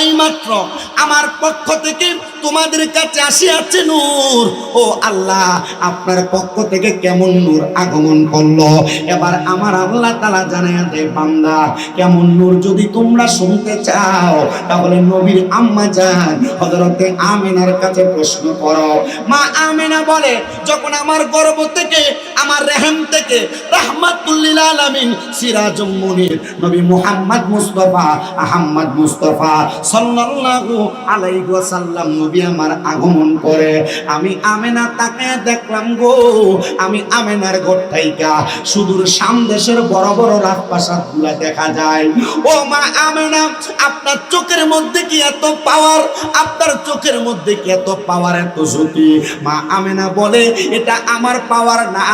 এইমাত্র আমার পক্ষ থেকে তোমাদের কাছে আসিয়াছে নূর। ও আল্লাহ, আপনার পক্ষ থেকে কেমন নূর আগমন করল? এবার আমার আল্লাহ তালা জানায় দে বান্দা, কেমন নূর যদি তোমরা শুনতে চাও, তাহলে নবীর আম্মা যান হজরতে আমিনার কাছে প্রশ্ন করো। মা আমিনা বলে যখন আমার গর্ব থেকে, আমার রেহেম থেকে আলামিন নবী মুস্তাফা আহমদ মুস্তাফা সাল্লাল্লাহু আলাইহি ওয়াসাল্লাম নবী আমার আগমন করে। আমি আমেনা তাকে দেখলাম গো, আমি আমেনার সুদূর বড় বড় রাজপ্রাসাদগুলা দেখা যায়। ও মা আমেনা, আপনার চোখের মধ্যে কি এত পাওয়ার আপনার চোখের মধ্যে কি এত পাওয়ার এত জ্যোতি মা আমেনা বলে এটা আমার পাওয়ার না।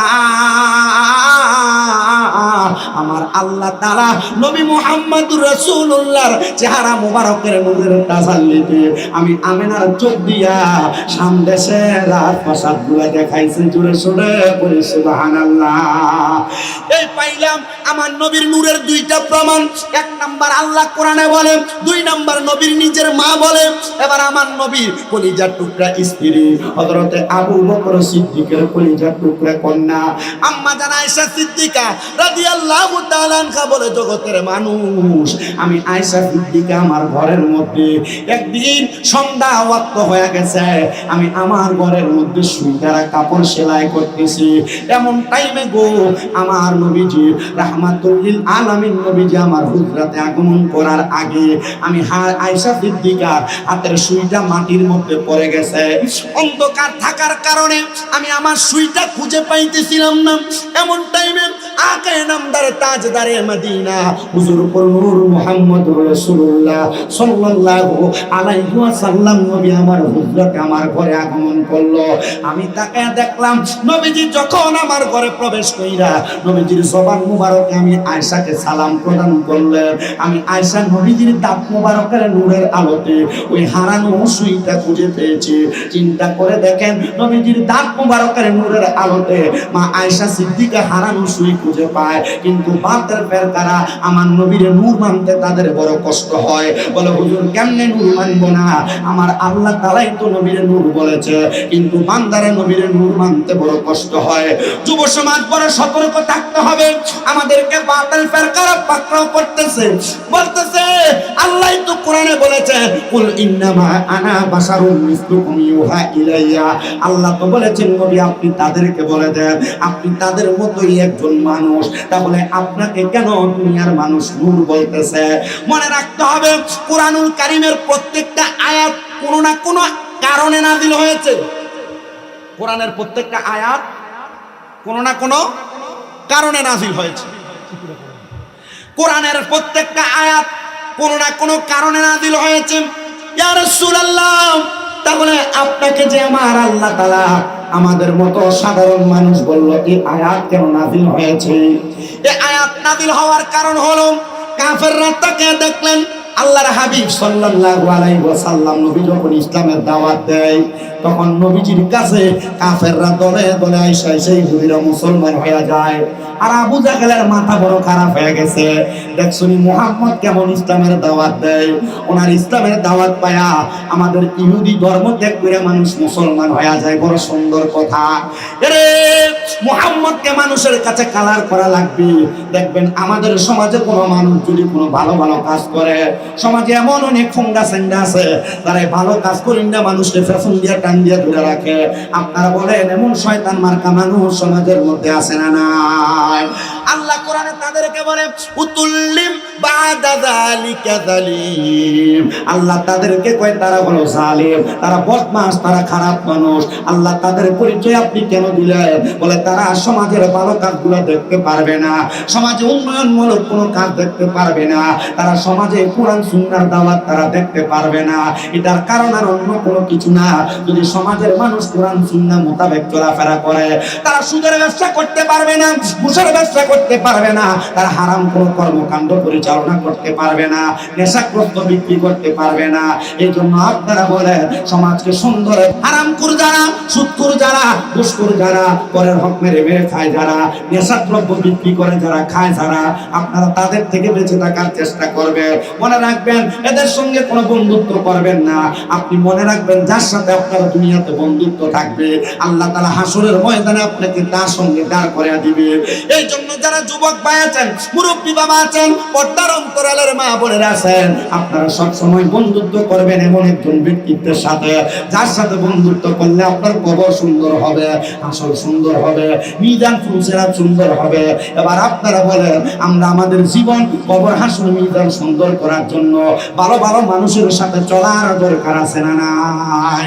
আমার আল্লাহ তাআলা নবী মুহাম্মদুর রাসূলুল্লাহর চেহারা মোবারকের নূরের তাজাল্লিতে আমি আমেনার চোখ দিয়া সামদেশে রাজপ্রাসাদগুলা দেখাইছে জুড়ে সুরে বলে এই পাইলাম আমার নবীর নূরের দুইটা প্রমাণ। এক নাম্বার আল্লাহ কোরআনে বলে, দুই নাম্বার নবীর নিজের মা বলে। এবার আমার নবীর কলিজার টুকরা স্ত্রী, হযরতে আবু বকর সিদ্দিকের কলিজার টুকরা কন্যা আম্মা জানা আয়েশা সিদ্দিকা রাদিয়াল্লাহু তাআলা আনহা বলে, জগতের মানুষ, আমি আয়েশা সিদ্দিকা আমার ঘরের মধ্যে একদিন সন্ধ্যা ওয়াক্ত হয়ে গেছে। আমি আমার ঘরের মধ্যে সুইটারা কাপড় সেলাই করতেছি। এমন টাইমে গো, আমার নবীজি রাহমাতুল্লিল আলামিন নবীজি আমার হুজরাতে আগমন করার আগে আমি আয়েশা সিদ্দিকার হাতের সুইটা মাটির মধ্যে পড়ে গেছে। অন্ধকার থাকার কারণে আমি আমার সুইটা খুঁজে পাইতেছিলাম না। এমন টাইমে আমি আয়েশাকে সালাম প্রদান করলেন। আমি আয়েশা নবীজির দাঁত মুবারকের নূরের আলোতে ওই হারানো সুইটা খুঁজে পেয়েছি। চিন্তা করে দেখেন নবীজির দাঁত মুবারকের নূরের আলোতে মা আয়েশা সিদ্দিকা হারানো সুই খুঁজে পায়, কিন্তু বাতের আমার নবীর নূর মানতে তাদের বড় কষ্ট হয়। বলে, হুজুর, কেমনে নূর মানবো না? আমার আল্লাহ তালাই তো নবীর নূর বলেছে, কিন্তু নূর মানতে বড় কষ্ট হয়। যুব সমাজ বড় সতর্ক থাকতে হবে। আমাদেরকে ফেরকারা পাকড়াও করতেছে। বলতেছে, আল্লাহ তো কোরআনে বলেছে, কুল ইন্নামা আনা মিসলুকুম ইউহা ইলাইয়া। আল্লাহ তো বলেছেন, নবী, আপনি তাদেরকে বলে দেন, আপনি তাদের মতোই একজন মানুষ। তাহলে আপনাকে কেন দুনিয়ার মানুষ নূর বলতেছে? মনে রাখতে হবে, কোরআনুল কারিমের প্রত্যেকটা আয়াত কোনো না কোনো কারণে নাজিল হয়েছে। কোরআনের প্রত্যেকটা আয়াত কোনো না কোনো কারণে নাজিল হয়েছে। কোরআনের প্রত্যেকটা আয়াত কোনো না কোনো কারণে নাজিল হয়েছে। ইয়া তাহলে আপনাকে যে আমার আল্লাহ তালা আমাদের মতো সাধারণ মানুষ বলল এই আয়াত কেন নাজিল হয়েছে? এ আয়াত নাজিল হওয়ার কারণ হলো, কাফেররা তাকে দেখলেন আল্লাহর হাবিব সাল্লাল্লাহু আলাইহি ওয়াসাল্লাম নবী যখন ইসলামের দাওয়াত দেয়, তখন নবীজির কাছে কাফেররা দলে দলে আইসা আইসা ইহুদিরা মুসলমান হয়ে যায়। আর আবু জাহেলের মাথা বড় খারাপ হয়ে গেছে। দেখছনি মুহাম্মদ কেমন ইসলামের দাওয়াত দেয়? ওনার ইসলামের দাওয়াত পায়া আমাদের ইহুদি ধর্ম ত্যাগ করে মানুষ মুসলমান হয়ে যায়। বড় সুন্দর কথা। এরে, মুহাম্মদকে মানুষের কাছে কালার করা লাগবে। দেখবেন আমাদের সমাজে কোনো মানুষ যদি কোনো ভালো ভালো কাজ করে সমাজে এমন অনেক ফুঙ্গা সেন্ডা আছে। তারা ভালো কাজ করেন না, মানুষকে ফ্যাশন দিয়ে, টান দিয়ে ধরে রাখে। আপনারা বলেন, এমন শয়তান মার্কা মানুষ সমাজের মধ্যে আসে না নাই? আল্লাহ কোরআনে তাদেরকে বলে, উতুল্লিম আল্লাহ তাদেরকে কয়, তারা হলো জালিম, তারা বদমাস তারা খারাপ মানুষ। আল্লাহ তাদের পরিচয় আপনি কেন দিলেন? বলে, তারা সমাজের ভালো কাজগুলো দেখতে পারবে না। সমাজে উন্নয়নমূলক কোনো কাজ দেখতে পারবে না। তারা সমাজে কোরআন, সুন্নার দাওয়াত তারা দেখতে পারবে না। এটার কারণ আর অন্য কোনো কিছু না। যদি সমাজের মানুষ কোরআন সুন্না মোতাবেক চলাফেরা করে, তারা সুদের ব্যবসা করতে পারবে না, ঘুষের ব্যবসা করতে করতে পারবে না, তারা হারাম কোনো কর্মকাণ্ড পরিচালনা করতে পারবে না, নেশাগ্রস্ত বিক্রি করতে পারবে না। এই জন্য আপনারা বলেন, সমাজকে সুন্দর হারামকুর যারা সুৎকুর যারা দুষ্কুর যারা, পরের হক মেরে মেরে খায় যারা নেশাদ্রব্য বিক্রি করে যারা, খায় যারা, আপনারা তাদের থেকে বেঁচে থাকার চেষ্টা করবে মনে রাখবেন, এদের সঙ্গে কোনো বন্ধুত্ব করবেন না। আপনি মনে রাখবেন, যার সাথে আপনার দুনিয়াতে বন্ধুত্ব থাকবে, আল্লাহ তালা হাসুরের ময়দানে আপনাকে তার সঙ্গে দাঁড় করে দিবে। এই জন্য যারা যুবক ভাই আছেন, মুরব্বী বাবা আছেন, পর্দার অন্তরালের মা বোনেরা আছেন, আপনারা সবসময় বন্ধুত্ব করবেন এমন একজন ব্যক্তিত্বের সাথে, যার সাথে বন্ধুত্ব করলে আপনার কবর সুন্দর হবে, আসল সুন্দর হবে, মিজান ফুলসেরা সুন্দর হবে। এবার আপনারা বলেন, আমরা আমাদের জীবন কবর হাসুর মিজান সুন্দর করার জন্য ভালো ভালো মানুষের সাথে চলার দরকার আছে না নাই?